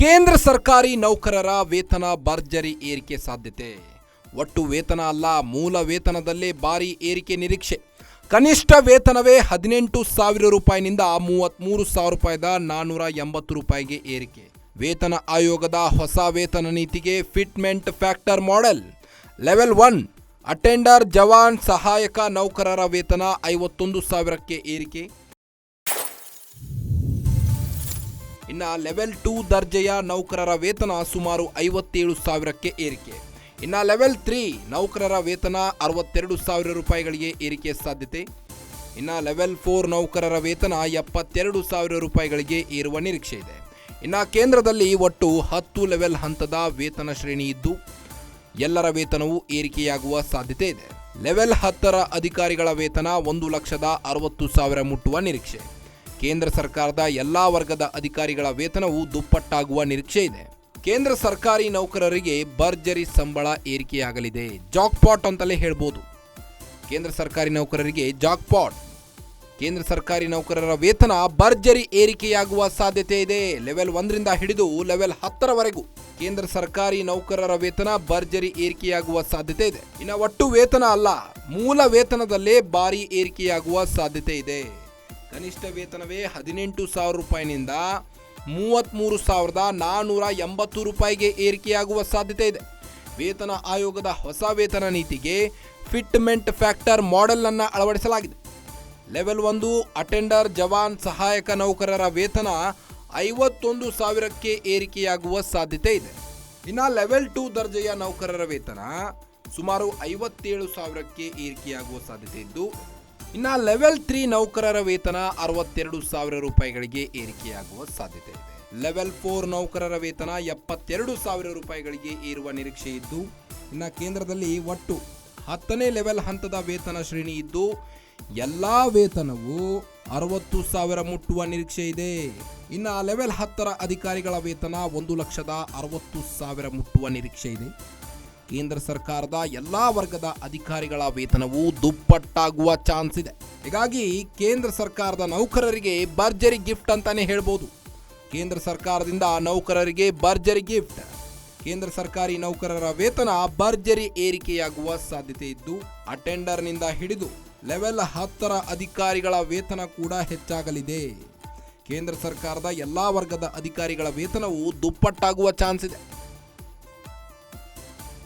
ಕೇಂದ್ರ ಸರ್ಕಾರಿ ನೌಕರರ ವೇತನ ಭರ್ಜರಿ ಏರಿಕೆ ಸಾಧ್ಯತೆ. ಒಟ್ಟು ವೇತನ ಅಲ್ಲ, ಮೂಲ ವೇತನದಲ್ಲೇ ಭಾರಿ ಏರಿಕೆ ನಿರೀಕ್ಷೆ. ಕನಿಷ್ಠ ವೇತನವೇ ಹದಿನೆಂಟು ಸಾವಿರ ರೂಪಾಯಿನಿಂದ ಮೂವತ್ತ್ಮೂರು ಸಾವಿರ ರೂಪಾಯಿದ ನಾನ್ನೂರ ಎಂಬತ್ತು ರೂಪಾಯಿಗೆ ಏರಿಕೆ. ವೇತನ ಆಯೋಗದ ಹೊಸ ವೇತನ ನೀತಿಗೆ fitment factor model. Level one, attender ಜವಾನ್ ಸಹಾಯಕ ನೌಕರರ ವೇತನ ಐವತ್ತೊಂದು ಸಾವಿರಕ್ಕೆ ಏರಿಕೆ. ಇನ್ನ ಲೆವೆಲ್ ಟೂ ದರ್ಜೆಯ ನೌಕರರ ವೇತನ ಸುಮಾರು ಐವತ್ತೇಳು ಸಾವಿರಕ್ಕೆ ಏರಿಕೆ. ಇನ್ನು ಲೆವೆಲ್ ತ್ರೀ ನೌಕರರ ವೇತನ ಅರವತ್ತೆರಡು ಸಾವಿರ ರೂಪಾಯಿಗಳಿಗೆ ಏರಿಕೆ ಸಾಧ್ಯತೆ. ಇನ್ನು ಲೆವೆಲ್ ಫೋರ್ ನೌಕರರ ವೇತನ ಎಪ್ಪತ್ತೆರಡು ಸಾವಿರ ರೂಪಾಯಿಗಳಿಗೆ ಏರುವ ನಿರೀಕ್ಷೆ ಇದೆ. ಇನ್ನು ಕೇಂದ್ರದಲ್ಲಿ ಒಟ್ಟು ಹತ್ತು ಲೆವೆಲ್ ಹಂತದ ವೇತನ ಶ್ರೇಣಿ ಇದ್ದು, ಎಲ್ಲರ ವೇತನವು ಏರಿಕೆಯಾಗುವ ಸಾಧ್ಯತೆ ಇದೆ. ಲೆವೆಲ್ ಹತ್ತರ ಅಧಿಕಾರಿಗಳ ವೇತನ ಒಂದು ಲಕ್ಷದ ಅರವತ್ತು ಸಾವಿರ ಮುಟ್ಟುವ ನಿರೀಕ್ಷೆ. ಕೇಂದ್ರ ಸರ್ಕಾರದ ಎಲ್ಲಾ ವರ್ಗದ ಅಧಿಕಾರಿಗಳ ವೇತನವು ದುಪ್ಪಟ್ಟಾಗುವ ನಿರೀಕ್ಷೆ ಇದೆ. ಕೇಂದ್ರ ಸರ್ಕಾರಿ ನೌಕರರಿಗೆ ಭರ್ಜರಿ ಸಂಬಳ ಏರಿಕೆಯಾಗಲಿದೆ. ಜಾಕ್ಪಾಟ್ ಅಂತಲೇ ಹೇಳ್ಬೋದು. ಕೇಂದ್ರ ಸರ್ಕಾರಿ ನೌಕರರಿಗೆ ಜಾಕ್ಪಾಟ್. ಕೇಂದ್ರ ಸರ್ಕಾರಿ ನೌಕರರ ವೇತನ ಭರ್ಜರಿ ಏರಿಕೆಯಾಗುವ ಸಾಧ್ಯತೆ ಇದೆ. ಲೆವೆಲ್ ಒಂದರಿಂದ ಹಿಡಿದು ಲೆವೆಲ್ ಹತ್ತರವರೆಗೂ ಕೇಂದ್ರ ಸರ್ಕಾರಿ ನೌಕರರ ವೇತನ ಭರ್ಜರಿ ಏರಿಕೆಯಾಗುವ ಸಾಧ್ಯತೆ ಇದೆ. ಇನ್ನು ಒಟ್ಟು ವೇತನ ಅಲ್ಲ, ಮೂಲ ವೇತನದಲ್ಲೇ ಭಾರಿ ಏರಿಕೆಯಾಗುವ ಸಾಧ್ಯತೆ ಇದೆ. ಕನಿಷ್ಠ ವೇತನವೇ ಹದಿನೆಂಟು ಸಾವಿರ ರೂಪಾಯಿನಿಂದ ಮೂವತ್ತ್ಮೂರು ಸಾವಿರದ ನಾನ್ನೂರ ಎಂಬತ್ತು ರೂಪಾಯಿಗೆ ಏರಿಕೆಯಾಗುವ ಸಾಧ್ಯತೆ ಇದೆ. ವೇತನ ಆಯೋಗದ ಹೊಸ ವೇತನ ನೀತಿಗೆ ಫಿಟ್ಮೆಂಟ್ ಫ್ಯಾಕ್ಟರ್ ಮಾಡೆಲ್ ಅನ್ನು ಅಳವಡಿಸಲಾಗಿದೆ. ಲೆವೆಲ್ ಒಂದು ಅಟೆಂಡರ್ ಜವಾನ್ ಸಹಾಯಕ ನೌಕರರ ವೇತನ ಐವತ್ತೊಂದು ಸಾವಿರಕ್ಕೆ ಏರಿಕೆಯಾಗುವ ಸಾಧ್ಯತೆ ಇದೆ. ಇನ್ನು ಲೆವೆಲ್ ಟು ದರ್ಜೆಯ ನೌಕರರ ವೇತನ ಸುಮಾರು ಐವತ್ತೇಳು ಸಾವಿರಕ್ಕೆ ಏರಿಕೆಯಾಗುವ ಸಾಧ್ಯತೆ ಇದ್ದು ಇನ್ನು ಲೆವೆಲ್ ತ್ರೀ ನೌಕರರ ವೇತನ ಅರವತ್ತೆರಡು ಸಾವಿರ ರೂಪಾಯಿಗಳಿಗೆ ಏರಿಕೆಯಾಗುವ ಸಾಧ್ಯತೆ ಇದೆ. ಲೆವೆಲ್ ಫೋರ್ ನೌಕರರ ವೇತನ ಎಪ್ಪತ್ತೆರಡು ಸಾವಿರ ರೂಪಾಯಿಗಳಿಗೆ ಏರುವ ನಿರೀಕ್ಷೆ ಇದ್ದು, ಇನ್ನು ಕೇಂದ್ರದಲ್ಲಿ ಒಟ್ಟು ಹತ್ತನೇ ಲೆವೆಲ್ ಹಂತದ ವೇತನ ಶ್ರೇಣಿ ಇದ್ದು, ಎಲ್ಲ ವೇತನವು ಅರವತ್ತು ಸಾವಿರ ಮುಟ್ಟುವ ನಿರೀಕ್ಷೆ ಇದೆ. ಇನ್ನು ಲೆವೆಲ್ ಹತ್ತರ ಅಧಿಕಾರಿಗಳ ವೇತನ ಒಂದು ಲಕ್ಷದ ಅರವತ್ತು ಸಾವಿರ ಮುಟ್ಟುವ ನಿರೀಕ್ಷೆ ಇದೆ. ಕೇಂದ್ರ ಸರ್ಕಾರದ ಎಲ್ಲ ವರ್ಗದ ಅಧಿಕಾರಿಗಳ ವೇತನವು ದುಪ್ಪಟ್ಟಾಗುವ ಚಾನ್ಸ್ ಇದೆ. ಹೀಗಾಗಿ ಕೇಂದ್ರ ಸರ್ಕಾರದ ನೌಕರರಿಗೆ ಭರ್ಜರಿ ಗಿಫ್ಟ್ ಅಂತಾನೆ ಹೇಳ್ಬೋದು. ಕೇಂದ್ರ ಸರ್ಕಾರದಿಂದ ನೌಕರರಿಗೆ ಭರ್ಜರಿ ಗಿಫ್ಟ್. ಕೇಂದ್ರ ಸರ್ಕಾರಿ ನೌಕರರ ವೇತನ ಭರ್ಜರಿ ಏರಿಕೆಯಾಗುವ ಸಾಧ್ಯತೆ ಇದ್ದು, ಅಟೆಂಡರ್ನಿಂದ ಹಿಡಿದು ಲೆವೆಲ್ ಹತ್ತರ ಅಧಿಕಾರಿಗಳ ವೇತನ ಕೂಡ ಹೆಚ್ಚಾಗಲಿದೆ. ಕೇಂದ್ರ ಸರ್ಕಾರದ ಎಲ್ಲ ವರ್ಗದ ಅಧಿಕಾರಿಗಳ ವೇತನವು ದುಪ್ಪಟ್ಟಾಗುವ ಚಾನ್ಸ್ ಇದೆ.